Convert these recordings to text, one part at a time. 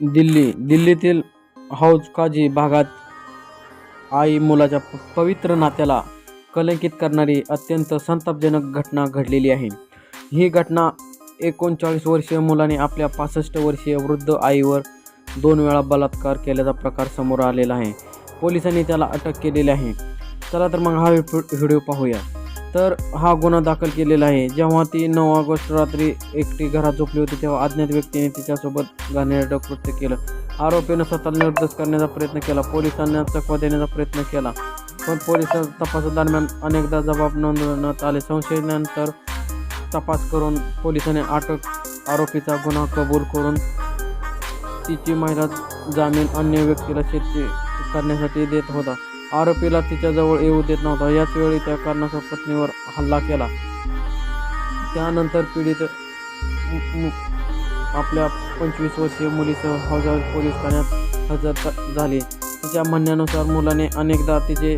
दिल्ली. दिल्लीतील हौज काजी भागात आई मुलाच्या पवित्र नात्याला कलंकित करणारी अत्यंत संतापजनक घटना घडलेली आहे. ही घटना एकोणचाळीस वर्षीय मुलाने आपल्या पासष्ट वर्षीय वृद्ध आईवर दोन वेळा बलात्कार केल्याचा प्रकार समोर आलेला आहे. पोलिसांनी त्याला अटक केलेली आहे. चला तर मग हा व्हिडिओ पाहूया. तर हा गुन्हा दाखल केलेला आहे. जेव्हा ती नऊ ऑगस्ट रात्री एकटी घरात झोपली होती तेव्हा अज्ञात व्यक्तीने तिच्यासोबत घाणेरडं कृत्य केलं. आरोपीनं स्वतःला निर्दोष करण्याचा प्रयत्न केला. पोलिसांना चकवा देण्याचा प्रयत्न केला. पण पोलीस तपासादरम्यान अनेकदा जबाब नोंदवण्यात आले. संशयानंतर तपास करून पोलिसांनी अटक आरोपीचा गुन्हा कबूल करून तिची महिला जामीन अन्य व्यक्तीला शेती करण्यासाठी देत होता. आरोपीला तिच्याजवळ येऊ देत नव्हता. याच वेळी त्या कारणासह पत्नीवर हल्ला केला. त्यानंतर पीडित आपल्या पंचवीस वर्षीय मुलीसह हौजा पोलीस ठाण्यात हजर झाली. तिच्या म्हणण्यानुसार मुलाने अनेकदा तिचे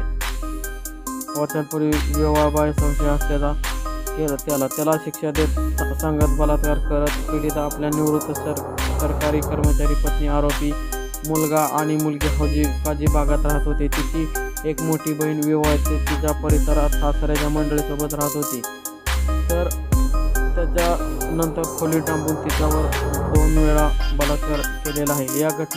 वाचनपूर्वी विवाहबाह्य संशय असल्याचा केला. त्याला त्याला शिक्षा देत सांगत बलात्कार करत पीडित आपल्या निवृत्त सर सरकारी कर्मचारी पत्नी आरोपी मुलगा आणि मुलगी हौजी काजी भागात राहत होते तिची एक मोठी बहीण विवाहाची तिच्या परिसरात सासऱ्याच्या मंडळीसोबत राहत होती. तर त्याच्यानंतर खोली टांबून तिच्यावर दोन वेळा बलात्कार केलेला आहे. या घटने